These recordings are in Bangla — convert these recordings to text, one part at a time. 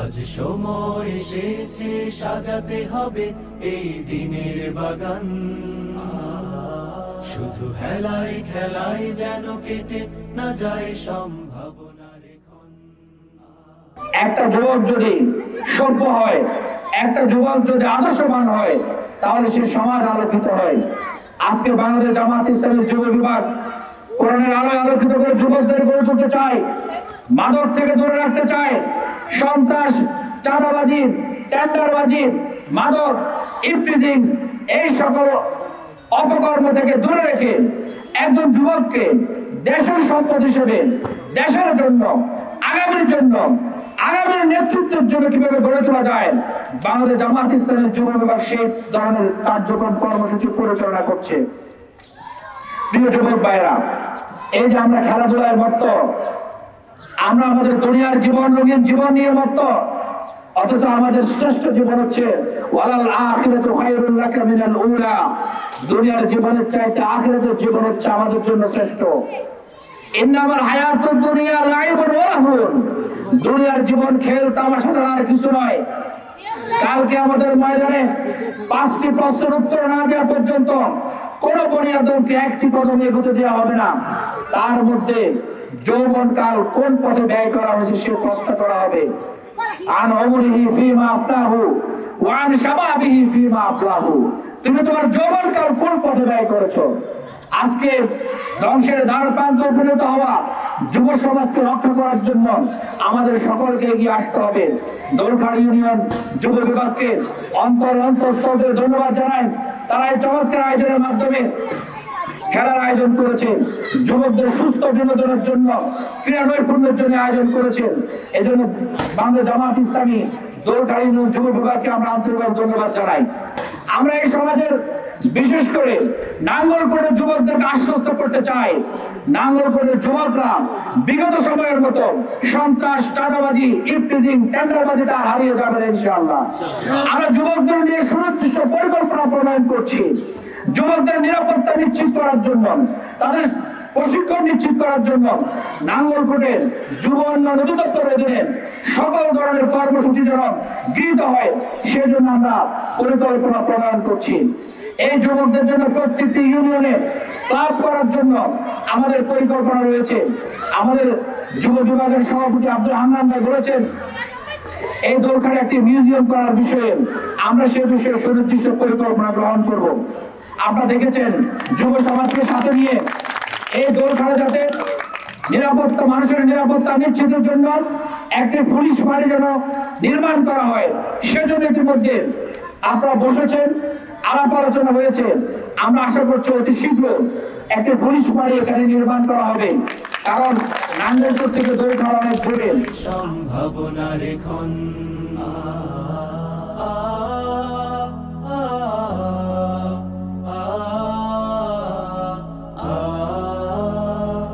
আজ সময় এসেছে, সাজাতে হবে এই দিনের বাগান। শুধু হেলায় খেলাই যেন কেটে না যায় সম্ভাবনার একটা যুবক যদি সভ্য হয়, একটা যুবক যদি আদর্শবান হয়, তাহলে সে সমাজ আলোকিত হয়। আজকে বাংলাদেশ জামাত ইসলামের যুব বিভাগ কোরআনের আলোয় আলোকিত করে যুবকদের গড়ে তুলতে চায়, মাদক থেকে দূরে রাখতে চায় সন্ত্রাস, চাঁদাবাজি, টেন্ডারবাজি, মাদক ইফটিজিং এই সকল অপকর্ম থেকে দূরে রেখে একজন যুবককে দেশের সম্পদ হিসেবে, দেশের জন্য, আগামীর জন্য, আগামীর নেতৃত্বের জন্য কীভাবে গড়ে তোলা যায়? বাংলাদেশ জামাত ইসলামের যুব বিভাগ সেই ধরনের কার্যক্রম কর্মসূচি পরিচালনা করছে। প্রিয় যুবক এই যে আমরা খেলাধুলায় মত্ত আমরা আমাদের দুনিয়ার জীবন রঙিন জীবন নিয়ে মত্ত অথচ আমাদের শ্রেষ্ঠ জীবন হচ্ছে দুনিয়ার জীবনের চাইতে আখিরাতের জীবন হচ্ছে আমাদের জন্য শ্রেষ্ঠ। দুনিয়া দুনিয়ার জীবন খেল আর কিছু নয়। কালকে আমাদের ময়দানে পাঁচটি উত্তর না দেওয়া পর্যন্ত একটি দেওয়া হবে না। তার মধ্যে যৌবন কাল কোন পথে ব্যয় করা হয়েছে সে প্রশ্ন করা হবে। আন অমরিহি ফিমা আফনাহু ওয়ান শাবাবিহি ফিমা আফলাহু। তুমি তোমার যৌবন কাল কোন পথে ব্যয় করেছ? আজকে ধ্বংসের দ্বার প্রান্ত উপনীত হওয়া যুব সমাজকে রক্ষা করার জন্য আমাদের সকলকে এগিয়ে আসতে হবে। দোলখাড় ইউনিয়ন যুব বিভাগকে অন্তর অন্তঃস্থলে ধন্যবাদ জানাই। তারা এই চমৎকার আয়োজনের মাধ্যমে খেলার আয়োজন করেছে। যুবকদের সুস্থ বিনোদনের জন্য ক্রীড়া নৈপুণ্যের জন্য আয়োজন করেছে। এজন্য বাংলাদেশ জামাত ইসলামী ইউনিয়ন যুব বিভাগকে আমরা আন্তরিকভাবে ধন্যবাদ জানাই। আমরা এই সমাজের, বিশেষ করে নাঙ্গলকোটের যুবকদেরকে আশ্বস্ত করতে চাই। নাঙ্গলকোটের যুবকরা বিগত সময়ের মতো সন্ত্রাস, চাঁদাবাজি ইফটিজিং টেন্ডারবাজি তার হারিয়ে যাবে ইনশাআল্লাহ। আমরা যুবকদের নিয়ে সুনির্দিষ্ট পরিকল্পনা প্রণয়ন করছি। যুবকদের নিরাপত্তা নিশ্চিত করার জন্য, তাদের প্রশিক্ষণ নিশ্চিত করার জন্য নাঙ্গলকোটের যুব উন্নয়ন অধিদপ্তরের অধীনে সকল ধরনের কর্মসূচি যেন গৃহীত হয়, সেজন্য আমরা পরিকল্পনা প্রণয়ন করছি। এই যুবকদের জন্য প্রত্যেকটি ইউনিয়নে ক্লাব করার জন্য আমাদের পরিকল্পনা রয়েছে। আমাদের যুব বিভাগের সভাপতি আব্দুল হান্নান ভাই বলেছেন, এই দোলখানে একটি মিউজিয়াম করার বিষয়ে আমরা সে বিষয়ে সুনির্দিষ্ট পরিকল্পনা গ্রহণ করব। আপনারা দেখেছেন যুব সমাজকে সাথে নিয়ে এই দোলখানে যাতে নিরাপত্তা, মানুষের নিরাপত্তা নিশ্চিতের জন্য একটি পুলিশ বাড়ি যেন নির্মাণ করা হয়, সেজন্য ইতিমধ্যে আপনারা বসেছেন, আলাপ আলোচনা হয়েছে। আমরা আশা করছি অতি শীঘ্র একটি পুলিশ বাড়ি এখানে নির্মাণ করা হবে। কারণ নাঙ্গলপুর থেকে দোলখানা অনেক দূরে। সম্ভাবনার রেখন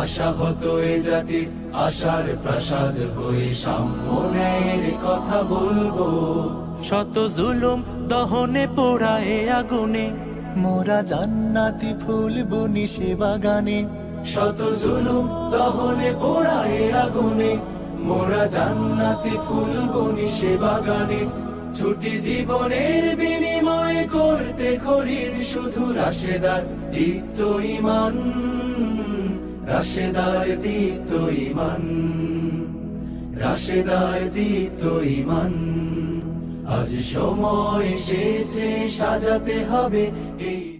আশাহত এ জাতির আশার প্রাসাদ হয়ে সাম্য ন্যায়ের কথা বলব। শত জুলুম দহনে পোড়ায় আগুনে। মোরা জান্নাতি ফুল বুনি সে বাগানে। শত জুলুম দহনে পোড়ায় আগুনে। মোরা জান্নাতি ফুল বনি সে বাগানে। ছুটি জীবনের বিনিময় করতে খরিদ শুধু রাশেদার দীপ্ত ইমান। রাশেদার দীপ্ত ইমান রাশেদার দীপ্ত ইমান। আজ সময় এসেছে সাজাতে হবে এই